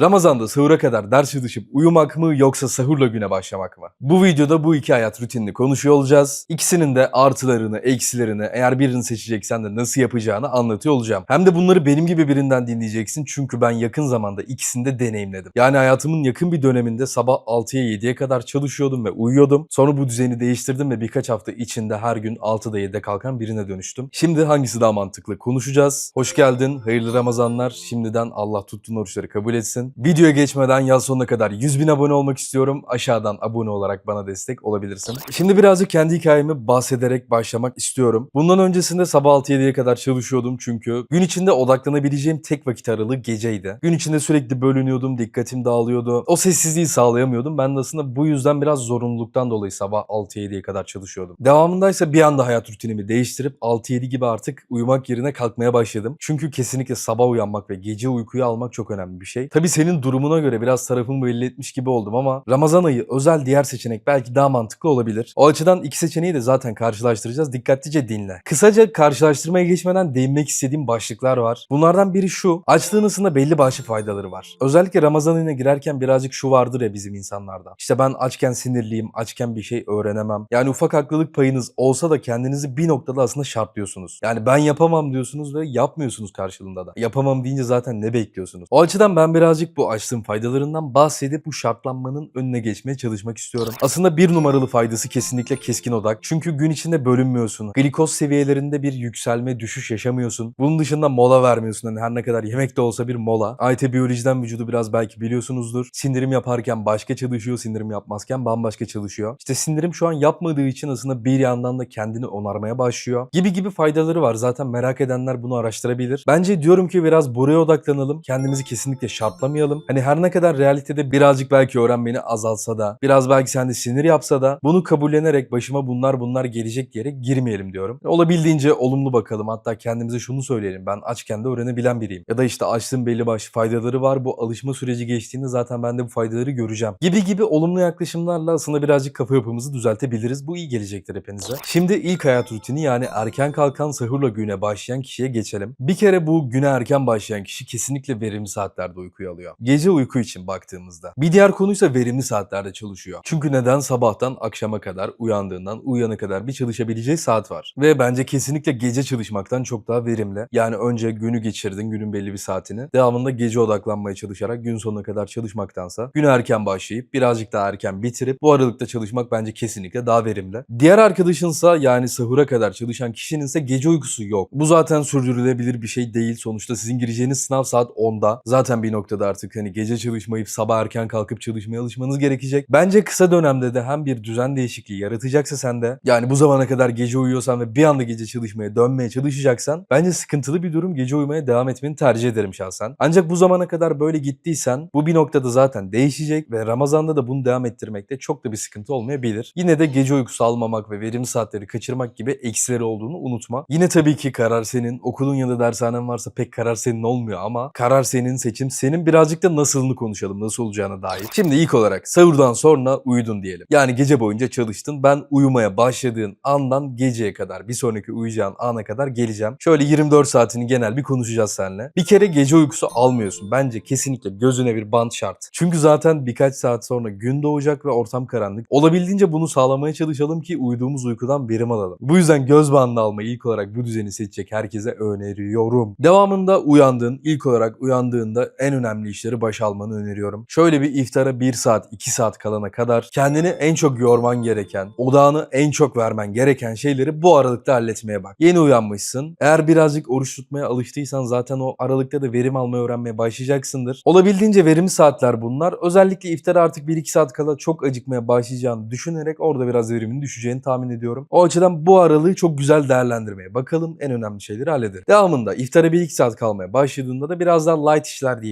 Ramazan'da sahura kadar ders çalışıp uyumak mı yoksa sahurla güne başlamak mı? Bu videoda bu iki hayat rutinini konuşuyor olacağız. İkisinin de artılarını, eksilerini, eğer birini seçeceksen de nasıl yapacağını anlatıyor olacağım. Hem de bunları benim gibi birinden dinleyeceksin çünkü ben yakın zamanda ikisini de deneyimledim. Yani hayatımın yakın bir döneminde sabah 6'ya 7'ye kadar çalışıyordum ve uyuyordum. Sonra bu düzeni değiştirdim ve birkaç hafta içinde her gün 6'da 7'de kalkan birine dönüştüm. Şimdi hangisi daha mantıklı konuşacağız. Hoş geldin, hayırlı Ramazanlar. Şimdiden Allah tuttuğun oruçları kabul etsin. Videoya geçmeden yaz sonuna kadar 100 bin abone olmak istiyorum. Aşağıdan abone olarak bana destek olabilirsin. Şimdi birazcık kendi hikayemi bahsederek başlamak istiyorum. Bundan öncesinde sabah 6-7'ye kadar çalışıyordum çünkü gün içinde odaklanabileceğim tek vakit aralığı geceydi. Gün içinde sürekli bölünüyordum, dikkatim dağılıyordu. O sessizliği sağlayamıyordum. Ben de aslında bu yüzden biraz zorunluluktan dolayı sabah 6-7'ye kadar çalışıyordum. Devamındaysa bir anda hayat rutinimi değiştirip 6-7 gibi artık uyumak yerine kalkmaya başladım. Çünkü kesinlikle sabah uyanmak ve gece uykuyu almak çok önemli bir şey. Tabii senin durumuna göre biraz tarafımı belli etmiş gibi oldum ama Ramazan ayı özel diğer seçenek belki daha mantıklı olabilir. O açıdan iki seçeneği de zaten karşılaştıracağız. Dikkatlice dinle. Kısaca karşılaştırmaya geçmeden değinmek istediğim başlıklar var. Bunlardan biri şu. Açlığın ısında belli başlı faydaları var. Özellikle Ramazan ayına girerken birazcık şu vardır ya bizim insanlarda. İşte ben açken sinirliyim, açken bir şey öğrenemem. Yani ufak haklılık payınız olsa da kendinizi bir noktada aslında şartlıyorsunuz. Yani ben yapamam diyorsunuz ve yapmıyorsunuz karşılığında da. Yapamam deyince zaten ne bekliyorsunuz? O açıdan ben birazcık bu açlığın faydalarından bahsedip bu şartlanmanın önüne geçmeye çalışmak istiyorum. Aslında bir numaralı faydası kesinlikle keskin odak. Çünkü gün içinde bölünmüyorsun. Glikoz seviyelerinde bir yükselme, düşüş yaşamıyorsun. Bunun dışında mola vermiyorsun. Hani her ne kadar yemek de olsa bir mola. AYT biyolojiden vücudu biraz belki biliyorsunuzdur. Sindirim yaparken başka çalışıyor, sindirim yapmazken bambaşka çalışıyor. İşte sindirim şu an yapmadığı için aslında bir yandan da kendini onarmaya başlıyor. Gibi gibi faydaları var. Zaten merak edenler bunu araştırabilir. Bence diyorum ki biraz buraya odaklanalım. Kendimizi kesinlikle şartlamayalım. Hani her ne kadar realitede birazcık belki öğrenmeni azalsa da, biraz belki sende sinir yapsa da bunu kabullenerek başıma bunlar bunlar gelecek diyerek girmeyelim diyorum. Olabildiğince olumlu bakalım. Hatta kendimize şunu söyleyelim. Ben açken de öğrenebilen biriyim. Ya da işte açlığın belli başlı faydaları var. Bu alışma süreci geçtiğinde zaten ben de bu faydaları göreceğim. Gibi gibi olumlu yaklaşımlarla aslında birazcık kafa yapımızı düzeltebiliriz. Bu iyi gelecektir hepinize. Şimdi ilk hayat rutini yani erken kalkan sahurla güne başlayan kişiye geçelim. Bir kere bu güne erken başlayan kişi kesinlikle verimli saatlerde uykuyu alıyor. Gece uyku için baktığımızda. Bir diğer konuysa verimli saatlerde çalışıyor. Çünkü neden sabahtan akşama kadar uyandığından uyana kadar bir çalışabileceği saat var. Ve bence kesinlikle gece çalışmaktan çok daha verimli. Yani önce günü geçirdin günün belli bir saatini. Devamında gece odaklanmaya çalışarak gün sonuna kadar çalışmaktansa güne erken başlayıp birazcık daha erken bitirip bu aralıkta çalışmak bence kesinlikle daha verimli. Diğer arkadaşınsa yani sahura kadar çalışan kişinin ise gece uykusu yok. Bu zaten sürdürülebilir bir şey değil. Sonuçta sizin gireceğiniz sınav saat 10'da. Zaten bir noktada artık hani gece çalışmayıp sabah erken kalkıp çalışmaya alışmanız gerekecek. Bence kısa dönemde de hem bir düzen değişikliği yaratacaksa sende yani bu zamana kadar gece uyuyorsan ve bir anda gece çalışmaya dönmeye çalışacaksan bence sıkıntılı bir durum gece uyumaya devam etmeni tercih ederim şahsen. Ancak bu zamana kadar böyle gittiysen bu bir noktada zaten değişecek ve Ramazan'da da bunu devam ettirmekte çok da bir sıkıntı olmayabilir. Yine de gece uykusu almamak ve verimli saatleri kaçırmak gibi eksileri olduğunu unutma. Yine tabii ki karar senin. Okulun ya da dershanen varsa pek karar senin olmuyor ama karar senin, seçim senin. Birazcık da nasılını konuşalım, nasıl olacağına dair. Şimdi ilk olarak sahurdan sonra uyudun diyelim. Yani gece boyunca çalıştın. Ben uyumaya başladığın andan geceye kadar, bir sonraki uyuyacağın ana kadar geleceğim. Şöyle 24 saatini genel bir konuşacağız seninle. Bir kere gece uykusu almıyorsun. Bence kesinlikle gözüne bir bant şart. Çünkü zaten birkaç saat sonra gün doğacak ve ortam karanlık. Olabildiğince bunu sağlamaya çalışalım ki uyuduğumuz uykudan verim alalım. Bu yüzden göz bandı almayı ilk olarak bu düzeni seçecek herkese öneriyorum. Devamında uyandığın, ilk olarak uyandığında en önemli işleri başa almanı öneriyorum. Şöyle bir iftara 1 saat, 2 saat kalana kadar kendini en çok yorman gereken, odağını en çok vermen gereken şeyleri bu aralıkta halletmeye bak. Yeni uyanmışsın. Eğer birazcık oruç tutmaya alıştıysan zaten o aralıkta da verim almayı öğrenmeye başlayacaksındır. Olabildiğince verimli saatler bunlar. Özellikle iftara artık 1-2 saat kala çok acıkmaya başlayacağını düşünerek orada biraz verimin düşeceğini tahmin ediyorum. O açıdan bu aralığı çok güzel değerlendirmeye bakalım. En önemli şeyleri halledelim. Devamında iftara 1-2 saat kalmaya başladığında da biraz daha light işler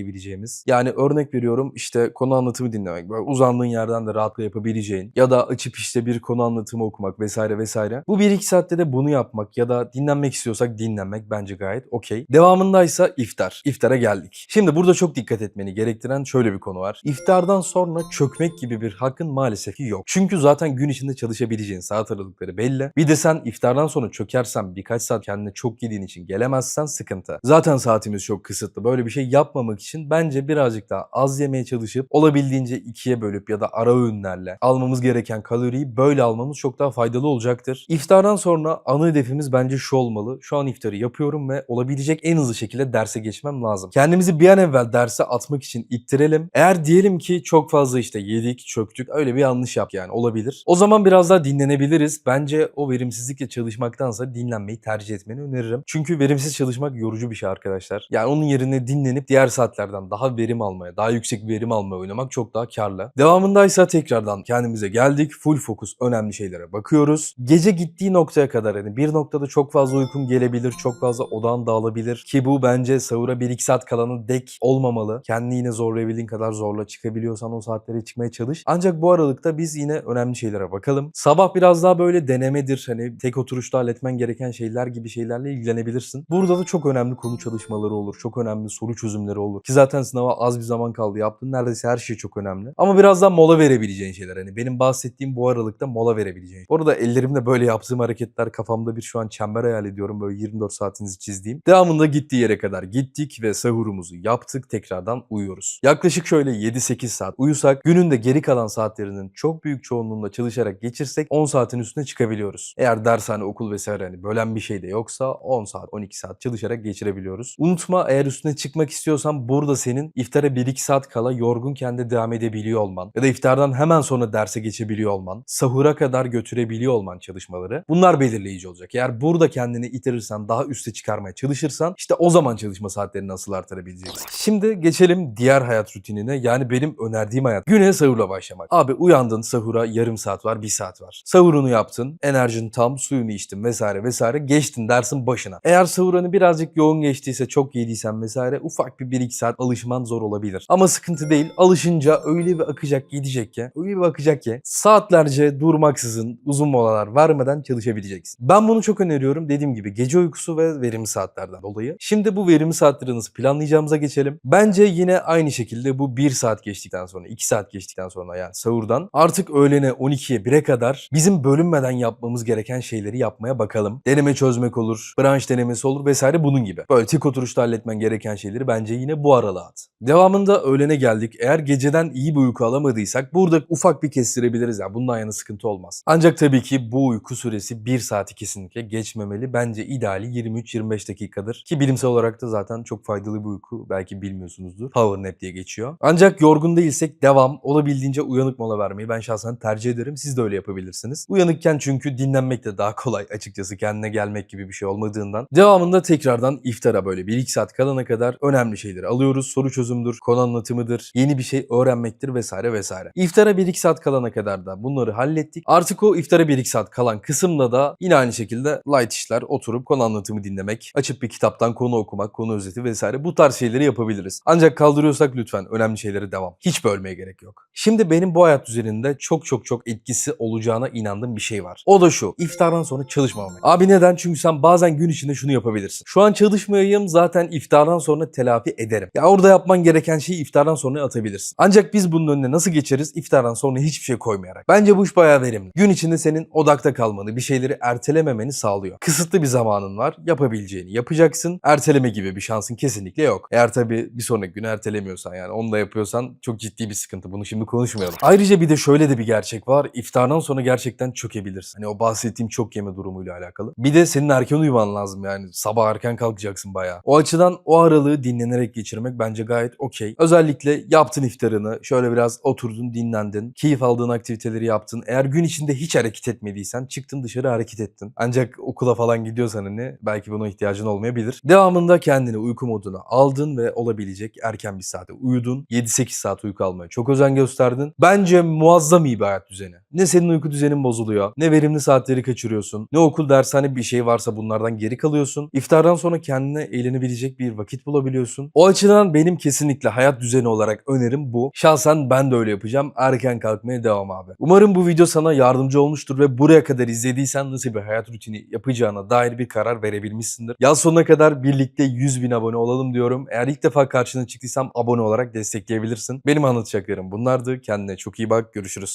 diyebileceğimiz. Yani örnek veriyorum işte konu anlatımı dinlemek. Böyle uzandığın yerden de rahatla yapabileceğin. Ya da açıp işte bir konu anlatımı okumak vesaire vesaire. Bu 1-2 saatte de bunu yapmak ya da dinlenmek istiyorsak dinlenmek bence gayet okey. Devamındaysa iftar. İftara geldik. Şimdi burada çok dikkat etmeni gerektiren şöyle bir konu var. İftardan sonra çökmek gibi bir hakkın maalesef ki yok. Çünkü zaten gün içinde çalışabileceğin saat aralıkları belli. Bir de sen iftardan sonra çökersen birkaç saat kendine çok yediğin için gelemezsen sıkıntı. Zaten saatimiz çok kısıtlı. Böyle bir şey yapmamak için bence bence birazcık daha az yemeye çalışıp olabildiğince ikiye bölüp ya da ara öğünlerle almamız gereken kaloriyi böyle almamız çok daha faydalı olacaktır. İftardan sonra ana hedefimiz bence şu olmalı. Şu an iftarı yapıyorum ve olabilecek en hızlı şekilde derse geçmem lazım. Kendimizi bir an evvel derse atmak için ittirelim. Eğer diyelim ki çok fazla işte yedik, çöktük öyle bir yanlış yap yani olabilir. O zaman biraz daha dinlenebiliriz. Bence o verimsizlikle çalışmaktansa dinlenmeyi tercih etmeni öneririm. Çünkü verimsiz çalışmak yorucu bir şey arkadaşlar. Yani onun yerine dinlenip diğer saatlerden daha verim almaya, daha yüksek verim almaya oynamak çok daha karlı. Devamındaysa tekrardan kendimize geldik. Full fokus önemli şeylere bakıyoruz. Gece gittiği noktaya kadar hani bir noktada çok fazla uykun gelebilir, çok fazla odağın dağılabilir ki bu bence sahura 1-2 saat kalanı dek olmamalı. Kendini yine zorlayabildiğin kadar zorla çıkabiliyorsan o saatlere çıkmaya çalış. Ancak bu aralıkta biz yine önemli şeylere bakalım. Sabah biraz daha böyle denemedir. Hani tek oturuşta halletmen gereken şeyler gibi şeylerle ilgilenebilirsin. Burada da çok önemli konu çalışmaları olur. Çok önemli soru çözümleri olur. Ki zaten sınava az bir zaman kaldı. Yaptığın neredeyse her şey çok önemli. Ama biraz daha mola verebileceğin şeyler. Hani benim bahsettiğim bu aralıkta mola verebileceğin. Bu arada ellerimle böyle yaptığım hareketler kafamda bir şu an çember hayal ediyorum. Böyle 24 saatinizi çizdiğim. Devamında gittiği yere kadar gittik ve sahurumuzu yaptık. Tekrardan uyuyoruz. Yaklaşık şöyle 7-8 saat uyusak günün de geri kalan saatlerinin çok büyük çoğunluğunda çalışarak geçirsek 10 saatin üstüne çıkabiliyoruz. Eğer dershane, okul vesaire hani bölen bir şey de yoksa 10 saat, 12 saat çalışarak geçirebiliyoruz. Unutma eğer üstüne çıkmak istiyorsan burada senin iftara 1-2 saat kala yorgunken de devam edebiliyor olman ya da iftardan hemen sonra derse geçebiliyor olman, sahura kadar götürebiliyor olman çalışmaları bunlar belirleyici olacak. Eğer burada kendini itirirsen, daha üste çıkarmaya çalışırsan işte o zaman çalışma saatlerini nasıl artırabileceksin. Şimdi geçelim diğer hayat rutinine yani benim önerdiğim hayat. Güne sahurla başlamak. Abi uyandın sahura yarım saat var, bir saat var. Sahurunu yaptın, enerjin tam, suyunu içtin vesaire vesaire geçtin dersin başına. Eğer sahurunu birazcık yoğun geçtiyse, çok yediysen vesaire ufak bir 1-2 saat alışman zor olabilir. Ama sıkıntı değil. Alışınca öyle bir akacak gidecek ki, öyle bir akacak ki saatlerce durmaksızın uzun molalar vermeden çalışabileceksin. Ben bunu çok öneriyorum. Dediğim gibi gece uykusu ve verimli saatlerden dolayı. Şimdi bu verimli saatleri nasıl planlayacağımıza geçelim. Bence yine aynı şekilde bu 1 saat geçtikten sonra, 2 saat geçtikten sonra yani sahurdan artık öğlene 12'ye 1'e kadar bizim bölünmeden yapmamız gereken şeyleri yapmaya bakalım. Deneme çözmek olur, branş denemesi olur vesaire bunun gibi. Böyle tek oturuşta halletmen gereken şeyleri bence yine bu aralığa at. Devamında öğlene geldik. Eğer geceden iyi bir uyku alamadıysak burada ufak bir kestirebiliriz yani bundan yana sıkıntı olmaz. Ancak tabii ki bu uyku süresi 1 saati kesinlikle geçmemeli. Bence ideali 23-25 dakikadır. Ki bilimsel olarak da zaten çok faydalı bir uyku. Belki bilmiyorsunuzdur. Power nap diye geçiyor. Ancak yorgun değilsek devam. Olabildiğince uyanık mola vermeyi ben şahsen tercih ederim. Siz de öyle yapabilirsiniz. Uyanıkken çünkü dinlenmek de daha kolay açıkçası. Kendine gelmek gibi bir şey olmadığından. Devamında tekrardan iftara böyle 1-2 saat kalana kadar önemli şeyleri alıyoruz. Soru çözümdür, konu anlatımıdır, yeni bir şey öğrenmektir vesaire vesaire. İftara 1-2 saat kalana kadar da bunları hallettik. Artık o iftara 1-2 saat kalan kısımda da yine aynı şekilde light işler oturup konu anlatımı dinlemek, açıp bir kitaptan konu okumak, konu özeti vesaire bu tarz şeyleri yapabiliriz. Ancak kaldırıyorsak lütfen önemli şeylere devam. Hiç bölmeye gerek yok. Şimdi benim bu hayat düzeninde çok çok çok etkisi olacağına inandığım bir şey var. O da şu. iftardan sonra çalışmamak. Abi neden? Çünkü sen bazen gün içinde şunu yapabilirsin. Şu an çalışmayayım zaten iftardan sonra telafi ederim. Ya orada yapman gereken şeyi iftardan sonra atabilirsin. Ancak biz bunun önüne nasıl geçeriz? İftardan sonra hiçbir şey koymayarak. Bence bu iş bayağı verimli. Gün içinde senin odakta kalmanı, bir şeyleri ertelememeni sağlıyor. Kısıtlı bir zamanın var. Yapabileceğini yapacaksın. Erteleme gibi bir şansın kesinlikle yok. Eğer tabii bir sonraki günü ertelemiyorsan yani onu da yapıyorsan çok ciddi bir sıkıntı. Bunu şimdi konuşmayalım. Ayrıca bir de şöyle de bir gerçek var. İftardan sonra gerçekten çökebilirsin. Hani o bahsettiğim çok yeme durumuyla alakalı. Bir de senin erken uyuman lazım yani. Sabah erken kalkacaksın bayağı. O açıdan o aralığı dinlenerek geçirmek bence gayet okey. Özellikle yaptın iftarını. Şöyle biraz oturdun, dinlendin. Keyif aldığın aktiviteleri yaptın. Eğer gün içinde hiç hareket etmediysen çıktın dışarı hareket ettin. Ancak okula falan gidiyorsan hani belki buna ihtiyacın olmayabilir. Devamında kendini uyku moduna aldın ve olabilecek erken bir saate uyudun. 7-8 saat uyku almaya çok özen gösterdin. Bence muazzam iyi bir hayat düzeni. Ne senin uyku düzenin bozuluyor, ne verimli saatleri kaçırıyorsun, ne okul dershane bir şey varsa bunlardan geri kalıyorsun. İftardan sonra kendine eğlenebilecek bir vakit bulabiliyorsun. O açıdan benim kesinlikle hayat düzeni olarak önerim bu. Şahsen ben de öyle yapacağım. Erken kalkmaya devam abi. Umarım bu video sana yardımcı olmuştur ve buraya kadar izlediysen nasıl bir hayat rutini yapacağına dair bir karar verebilmişsindir. Yaz sonuna kadar birlikte 100 bin abone olalım diyorum. Eğer ilk defa karşına çıktıysam abone olarak destekleyebilirsin. Benim anlatacaklarım bunlardı. Kendine çok iyi bak. Görüşürüz.